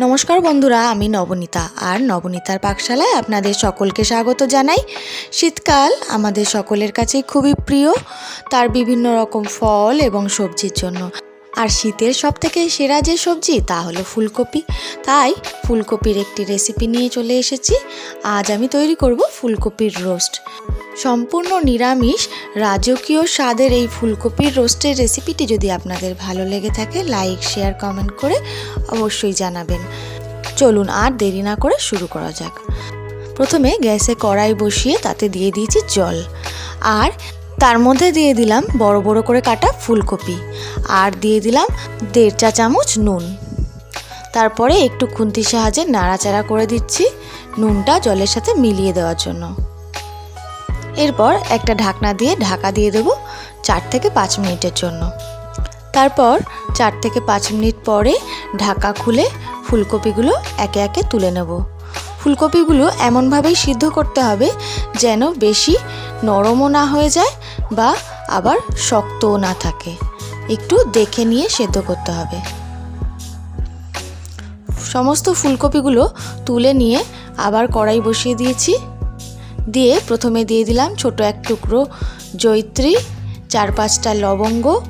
নমস্কার বন্ধুরা, আমি নবনীতা আর নবনীতার পাকশালায় আপনাদের সকলকে স্বাগত জানাই। শীতকাল আমাদের সকলের কাছে খুবই প্রিয়, তার বিভিন্ন রকম ফল এবং সবজির জন্য। আর শীতের সব থেকে সেরা যে সবজি তা হলো ফুলকপি। তাই ফুলকপির একটি রেসিপি নিয়ে চলে এসেছি। আজ আমি তৈরি করব ফুলকপির রোস্ট সম্পূর্ণ নিরামিষ, রাজকীয় স্বাদের এই ফুলকপির রোস্টের রেসিপিটি যদি আপনাদের ভালো লেগে থাকে লাইক শেয়ার কমেন্ট করে অবশ্যই জানাবেন। চলুন আর দেরি না করে শুরু করা যাক। প্রথমে গ্যাসে কড়াই বসিয়ে তাতে দিয়ে দিয়েছি জল। আর তার মধ্যে দিয়ে দিলাম বড় বড় করে কাটা ফুলকপি আর দিয়ে দিলাম দেড় চা চামচ নুন। তারপরে একটু খুন্তির সাহায্যে নাড়াচাড়া করে দিচ্ছি নুনটা জলের সাথে মিলিয়ে দেওয়ার জন্য। এরপর একটা ঢাকনা দিয়ে ঢাকা দিয়ে দেবো চার থেকে পাঁচ মিনিটের জন্য। তারপর চার থেকে পাঁচ মিনিট পরে ঢাকা খুলে ফুলকপিগুলো একে একে তুলে নেব। ফুলকপিগুলো এমনভাবেই সিদ্ধ করতে হবে যেন বেশি নরমও না হয়ে যায় বা আবার শক্তও না থাকে। একটু দেখে নিয়ে সেদ্ধ করতে হবে। সমস্ত ফুলকপিগুলো তুলে নিয়ে আবার কড়াই বসিয়ে দিয়েছি। দিয়ে প্রথমে দিয়ে দিলাম ছোট এক টুকরো জৈত্রী চার পাঁচটা লবঙ্গ,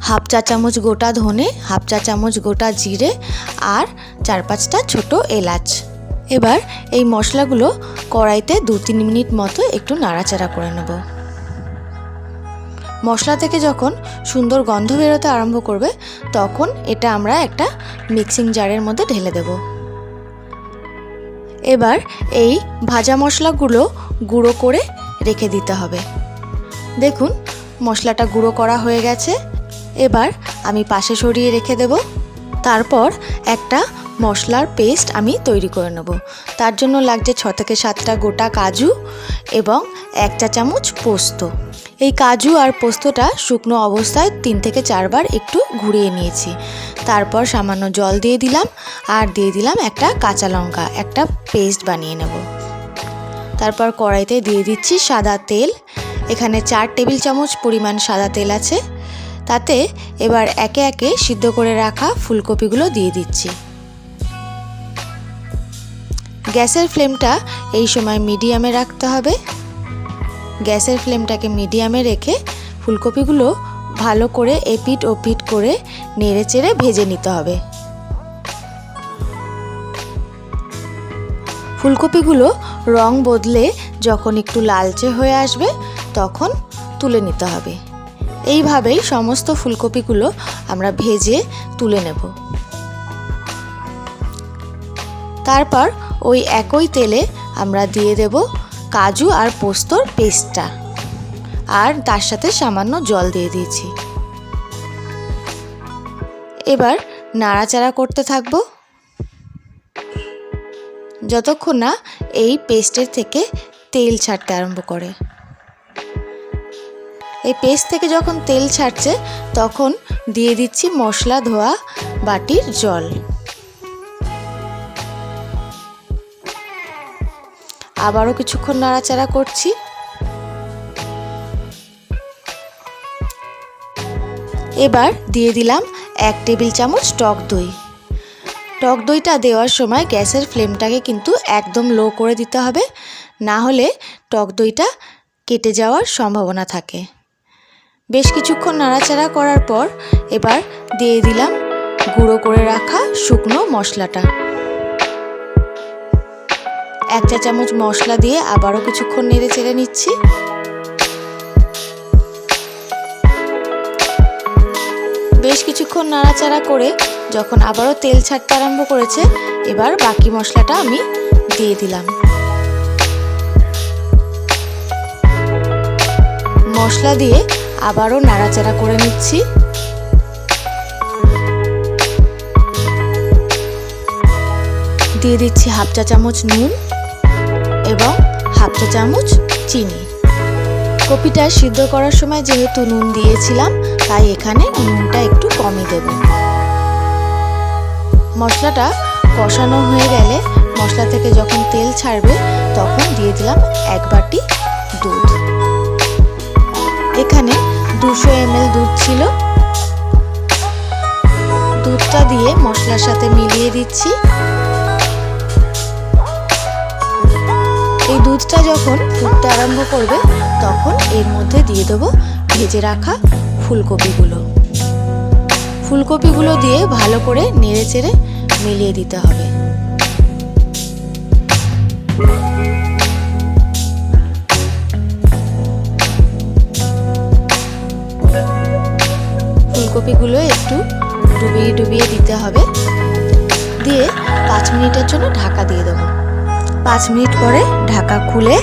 হাফ চা চামচ গোটা ধনে, হাফ চা চামচ গোটা জিরে আর চার পাঁচটা ছোট এলাচ। এবার এই মশলাগুলো কড়াইতে দু তিন মিনিট মতো একটু নাড়াচাড়া করে নেব। মশলা থেকে যখন সুন্দর গন্ধ বেরোতে আরম্ভ করবে, তখন এটা আমরা একটা মিক্সিং জারের মধ্যে ঢেলে দেবো। এবার এই ভাজা মশলাগুলো গুঁড়ো করে রেখে দিতে হবে। দেখুন, মশলাটা গুঁড়ো করা হয়ে গেছে। এবার আমি পাশে সরিয়ে রেখে দেব। তারপর একটা মশলার পেস্ট আমি তৈরি করে নেব। তার জন্য লাগছে ছ থেকে সাতটা গোটা কাজু এবং এক চা চামচ পোস্ত। এই কাজু আর পোস্তটা শুকনো অবস্থায় তিন থেকে চারবার একটু ঘুরিয়ে নিয়েছি। তারপর সামান্য জল দিয়ে দিলাম আর দিয়ে দিলাম একটা কাঁচা লঙ্কা, একটা পেস্ট বানিয়ে নেব। তারপর কড়াইতে দিয়ে দিচ্ছি সাদা তেল। এখানে চার টেবিল চামচ পরিমাণ সাদা তেল আছে। তাতে এবার একে একে সিদ্ধ করে রাখা ফুলকপিগুলো দিয়ে দিচ্ছি। গ্যাসের ফ্লেমটা এই সময় মিডিয়ামে রাখতে হবে। গ্যাসের ফ্লেমটাকে মিডিয়ামে রেখে ফুলকপিগুলো ভালো করে এপিট ওপিট করে নেড়ে চেড়ে ভেজে নিতে হবে। ফুলকপিগুলো রং বদলে যখন একটু লালচে হয়ে আসবে, তখন তুলে নিতে হবে। এইভাবেই সমস্ত ফুলকপিগুলো আমরা ভেজে তুলে নেব। তারপর ওই একই তেলে আমরা দিয়ে দেব কাজু আর পোস্তর পেস্টটা। আর তার সাথে সামান্য জল দিয়ে দিয়েছি। এবার নাড়াচাড়া করতে থাকব। যতক্ষণ না এই পেস্টের থেকে তেল ছাড়তে আরম্ভ করে। এই পেস্ট থেকে যখন তেল ছাড়ছে, তখন দিয়ে দিচ্ছি মশলা ধোয়া বাটির জল। আবারও কিছুক্ষণ নাড়াচাড়া করছি। এবার দিয়ে দিলাম এক টেবিল চামচ টক দই। টক দইটা দেওয়ার সময় গ্যাসের ফ্লেমটাকে কিন্তু একদম লো করে দিতে হবে, না হলে টক দইটা কেটে যাওয়ার সম্ভাবনা থাকে। বেশ কিছুক্ষণ নাড়াচাড়া করার পর এবার দিয়ে দিলাম গুঁড়ো করে রাখা শুকনো মশলাটা। এক চা চামচ মশলা দিয়ে আবারও কিছুক্ষণ নেড়ে চেড়ে নিচ্ছি। বেশ কিছুক্ষণ নাড়াচাড়া করে যখন আবারও তেল ছাড়তে আরম্ভ করেছে, এবার বাকি মশলাটা আমি দিয়ে দিলাম। মশলা দিয়ে আবারও নাড়াচাড়া করে নিচ্ছি। দিয়ে দিচ্ছি হাফ চা চামচ নুন। এবং হাফ চা চামচ চিনি। কপিটা সিদ্ধ করার সময় যেহেতু নুন দিয়েছিলাম, তাই এখানে নুনটা একটু কমই দেব। মশলাটা কষানো হয়ে গেলে মশলা থেকে যখন তেল ছাড়বে, তখন দিয়ে দিলাম এক বাটি দুধ। এখানে দুশো এমএল দুধ ছিল। দুধটা দিয়ে মশলার সাথে মিলিয়ে দিচ্ছি। দুধটা যখন ফুটতে আরম্ভ করবে, তখন এর মধ্যে দিয়ে দেবো ভেজে রাখা ফুলকপিগুলো। ফুলকপিগুলো দিয়ে ভালো করে নেড়ে চেড়ে মিলিয়ে দিতে হবে। ফুলকপিগুলো একটু ডুবিয়ে ডুবিয়ে দিতে হবে। দিয়ে পাঁচ মিনিটের জন্য ঢাকা দিয়ে দেবো। পাঁচ মিনিট পরে ঢাকা খুলে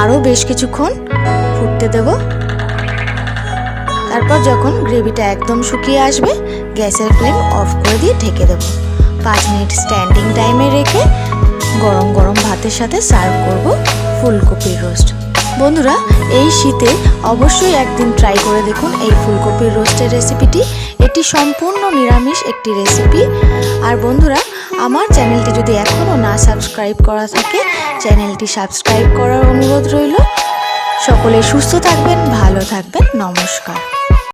আরও বেশ কিছুক্ষণ ফুটতে দেব। তারপর যখন গ্রেভিটা একদম শুকিয়ে আসবে, গ্যাসের ফ্লেম অফ করে দিয়ে ঢেকে দেব। পাঁচ মিনিট স্ট্যান্ডিং টাইমে রেখে গরম গরম ভাতের সাথে সার্ভ করব ফুলকপির রোস্ট। বন্ধুরা, এই শীতে অবশ্যই একদিন ট্রাই করে দেখুন এই ফুলকপির রোস্টের রেসিপিটি। এটি সম্পূর্ণ নিরামিষ একটি রেসিপি। আর বন্ধুরা আমার চ্যানেলটি যদি এখনও না সাবস্ক্রাইব করা থাকে, চ্যানেলটি সাবস্ক্রাইব করার অনুরোধ রইল। সকলে সুস্থ থাকবেন, ভালো থাকবেন, নমস্কার।